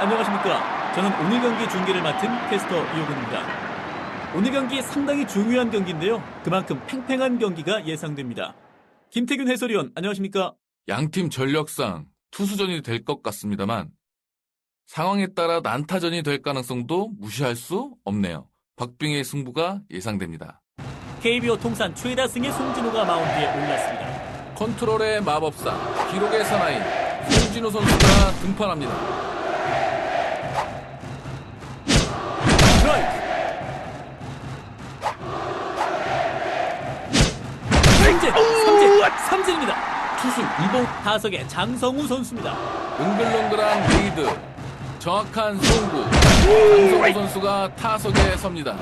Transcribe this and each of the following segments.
안녕하십니까. 저는 오늘 경기 중계를 맡은 캐스터 이호근입니다. 오늘 경기 상당히 중요한 경기인데요. 그만큼 팽팽한 경기가 예상됩니다. 김태균 해설위원, 안녕하십니까? 양팀 전력상 투수전이 될 것 같습니다만 상황에 따라 난타전이 될 가능성도 무시할 수 없네요. 박빙의 승부가 예상됩니다. KBO 통산 최다 승의 송진호가 마운드에 올랐습니다. 컨트롤의 마법사, 기록의 사나이 송진우 선수가 등판합니다. 삼진! 삼진입니다. 투수 2번 타석의 장성우 선수입니다. 은글릉글한 리드, 정확한 송구, 장성우 선수가 타석에 섭니다.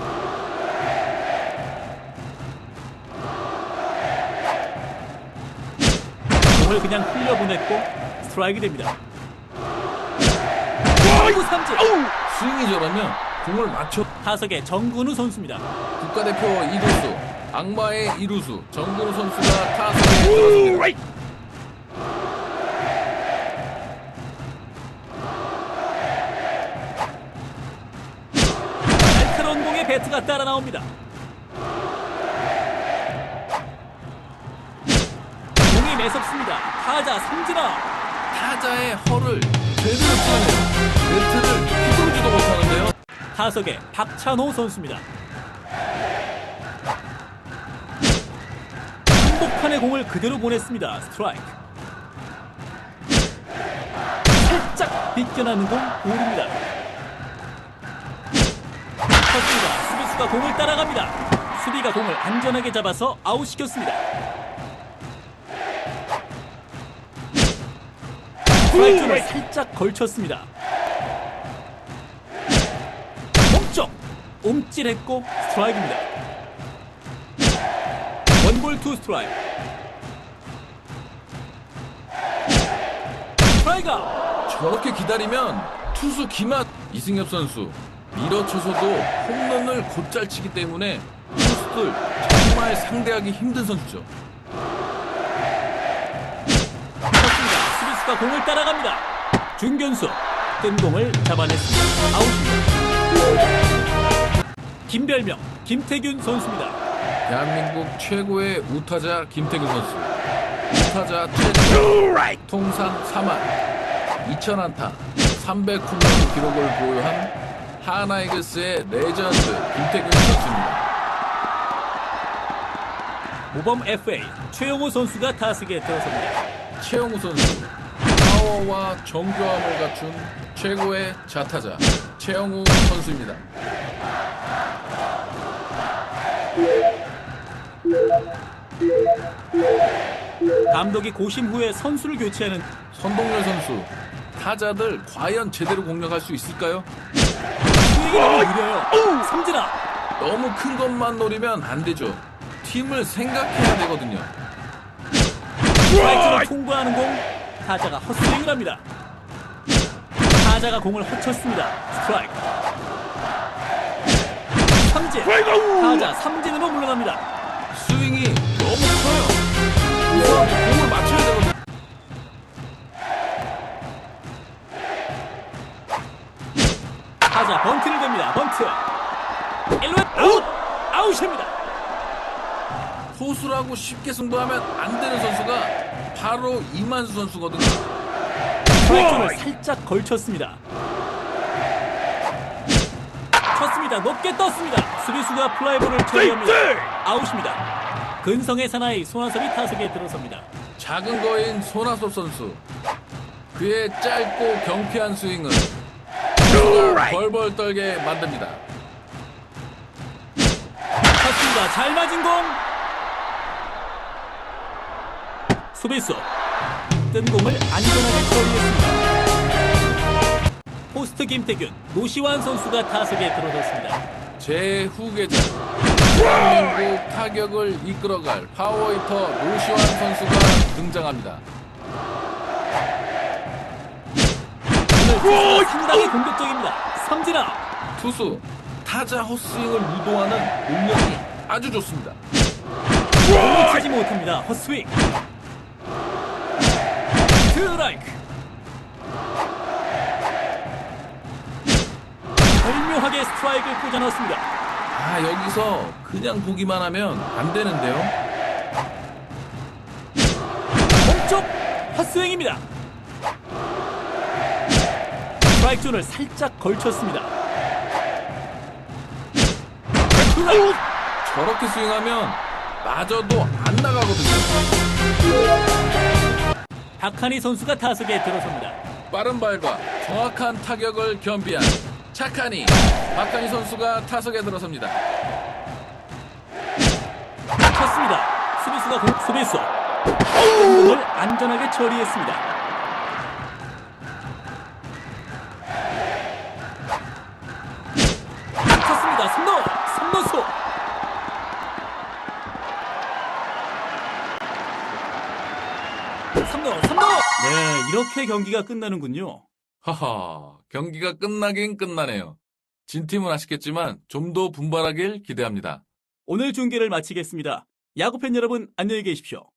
공을 그냥 흘려보냈고 스트라이크 됩니다. 아이고 삼진! 스윙이 저라면 공을 맞춰 타석의 정근우 선수입니다. 국가대표 이루수, 악마의 이루수 정근우 선수가 타석에 들어섭니다. 날카로운 공에 배트가 따라 나옵니다. 공이 매섭습니다. 타자 삼진아 타자의 허를 제대로 찌르네요. 배트를 휘두르지도 못하는데요. 타석의 박찬호 선수입니다. 한복판에 공을 그대로 보냈습니다. 스트라이크. 살짝 비껴나는 공 볼입니다. 쳤습니다. 수비수가 공을 따라갑니다. 수비가 공을 안전하게 잡아서 아웃시켰습니다. 스트라이크를 살짝 걸쳤습니다. 몸쪽 옴찔했고 스트라이크입니다. 투 스트라이크. 스트라이크 저렇게 기다리면 투수 기맛 이승엽 선수 밀어쳐서도 홈런을 곧잘 치기 때문에 투수들 정말 상대하기 힘든 선수죠. 쳤습니다. 수비수가 공을 따라갑니다. 중견수 뜬 공을 잡아냈습니다. 아웃입니다. 김별명 김태균 선수입니다. 대한민국 최고의 우타자 김태균 선수. 우타자 최초 통산 3할 2,000안타 300홈런 기록을 보유한 하나이글스의 레전드 김태균 선수입니다. 모범 FA 최영호 선수가 타석에 들어섭니다. 최영우 선수 파워와 정교함을 갖춘 최고의 자타자 최영우 선수입니다. 감독이 고심 후에 선수를 교체하는 선동열 선수 타자들 과연 제대로 공략할 수 있을까요? 스윙이 너무 느려요. 삼진아 너무 큰 것만 노리면 안 되죠. 팀을 생각해야 되거든요. 스트라이크를 통과하는 공 타자가 헛스윙을 합니다. 타자가 공을 헛쳤습니다. 스트라이크. 삼진. 타자 삼진으로 물러납니다. 포수라고 쉽게 승부하면 안 되는 선수가 바로 이만수 선수거든요. 스트라이크를 살짝 걸쳤습니다. 쳤습니다. 높게 떴습니다. 수비수가 플라이볼을 처리합니다. 아웃입니다. 근성의 사나이 손아섭이 타석에 들어섭니다. 작은 거인 손아섭 선수. 그의 짧고 경쾌한 스윙은 벌벌 떨게 만듭니다. 쳤습니다. 잘 맞은 공. 수비수 뜬 공을 안전하게 처리했습니다. 포스트 김태균 노시환 선수가 타석에 들어섰습니다. 제 후계자 대한민국 타격을 이끌어갈 파워히터 노시환 선수가 등장합니다. 오늘 상당히 공격적입니다. 삼진아 투수 타자 헛스윙을 유도하는 능력이 아주 좋습니다. 공을 치지 못합니다. 헛스윙. 스트라이크. 묘하게 스트라이크를 꽂아 넣었습니다. 아, 여기서 그냥 보기만 하면 안 되는데요. 몸쪽 헛스윙입니다. 스트라이크 존을 살짝 걸쳤습니다. 스트라이크! 저렇게 스윙하면 맞아도 안 나가거든요. 박한희 선수가 타석에 들어섭니다. 빠른 발과 정확한 타격을 겸비한 착하니 박한희 선수가 타석에 들어섭니다. 쳤습니다. 수비수가 공, 수비수 공을 안전하게 처리했습니다. 쳤습니다. 3루 3루수 삼루 3루 네 이렇게 경기가 끝나는군요. 하하, 경기가 끝나긴 끝나네요. 진 팀은 아쉽겠지만 좀 더 분발하길 기대합니다. 오늘 중계를 마치겠습니다. 야구팬 여러분 안녕히 계십시오.